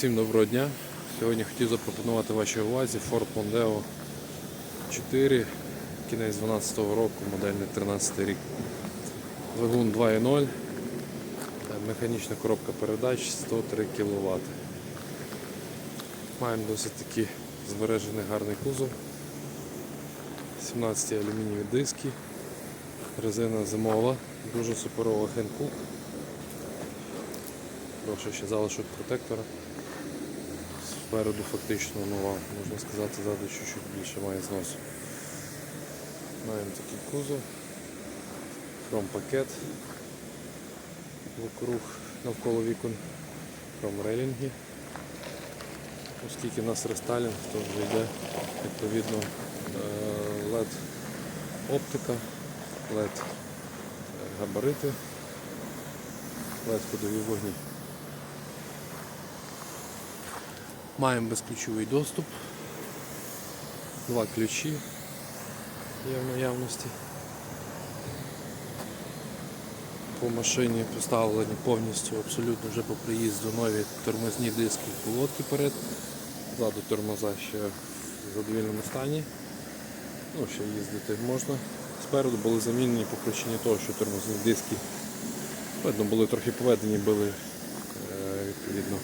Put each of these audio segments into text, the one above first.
Всім доброго дня. Сьогодні хотів запропонувати вашій увазі Ford Mondeo 4, кінець 12 року, модельний 13 рік. Двигун 2.0, е, механічна коробка передач 103 кВт. Маємо досить таки збережений гарний кузов. 17 алюмінієві диски, резина зимова, дуже суперова Хенкук. Прошу ще залишок протектора. Спереду фактично нова, можна сказати, ззаду чуть-чуть більше має зносу. Маємо такий кузов, хром пакет вокруг навколо вікон, хром рейлінги. Оскільки в нас рестайлінг, то вже йде відповідно е, LED оптика, LED габарити, LED ходові вогні. Маємо безключовий доступ, два ключі є в наявності. По машині поставлені повністю абсолютно вже по приїзду нові тормозні диски колодки перед. Ззаду тормоза ще в задовільному стані. Ну, ще їздити можна. Спереду були замінені по причині того, що тормозні диски видно, були трохи поведені, були е, відповідно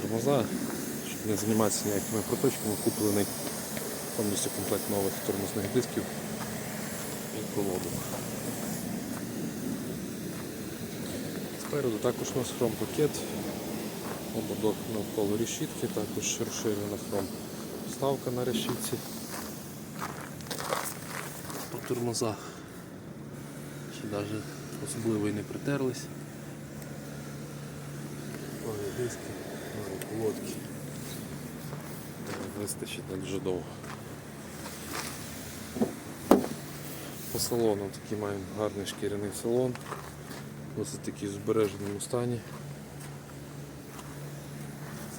тормоза, щоб не займатися ніякими проточками, куплений повністю комплект нових тормозних дисків і колодок. Спереду також у нас хром пакет, ободок навколо решітки, також розширена хром вставка на решітці. По тормозах ще навіть особливо і не притерлись. Нові диски, Е, Вистачить на дуже довго. По салону такий маємо гарний шкіряний салон. Досить такий в збереженому стані.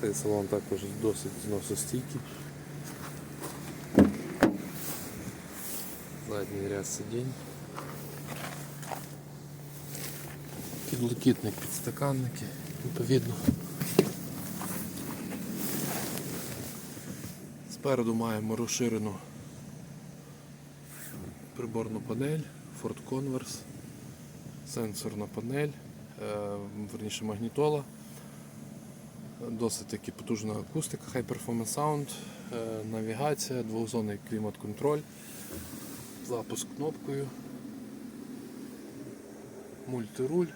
Цей салон також досить зносостійкий. Задній ряд сидінь. Підлокітник, підстаканники, відповідно. Спереду маємо розширену приборну панель, Ford Converse, сенсорна панель, е, верніше магнітола, досить таки потужна акустика, High Performance Sound, е, навігація, двохзонний клімат-контроль, запуск кнопкою, мультируль,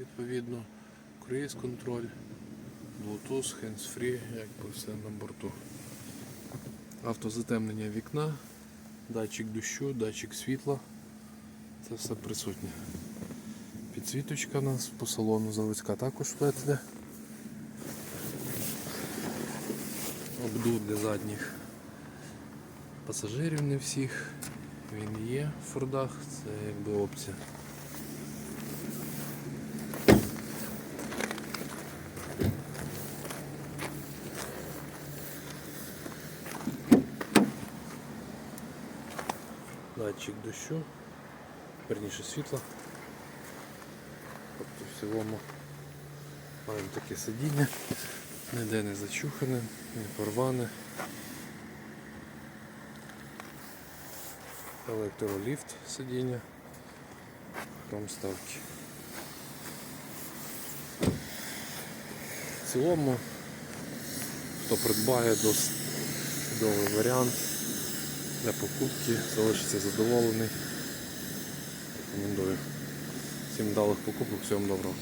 відповідно, круїз контроль, Bluetooth, hands-free, якби все на борту. Автозатемнення вікна, датчик дощу, датчик світла. Це все присутнє. Підсвіточка у нас по салону заводська також вплетена. Обдув для задніх пасажирів не всіх. Він є в фордах, це якби опція. Датчик дощу, верніше світла. Тобто в цілому маємо таке сидіння, ніде не зачухане, не порване. Електроліфт сидіння, хромставки. В цілому, хто придбає досить чудовий варіант для покупки, залишиться задоволений. Рекомендую. Всім вдалих покупок, всього доброго.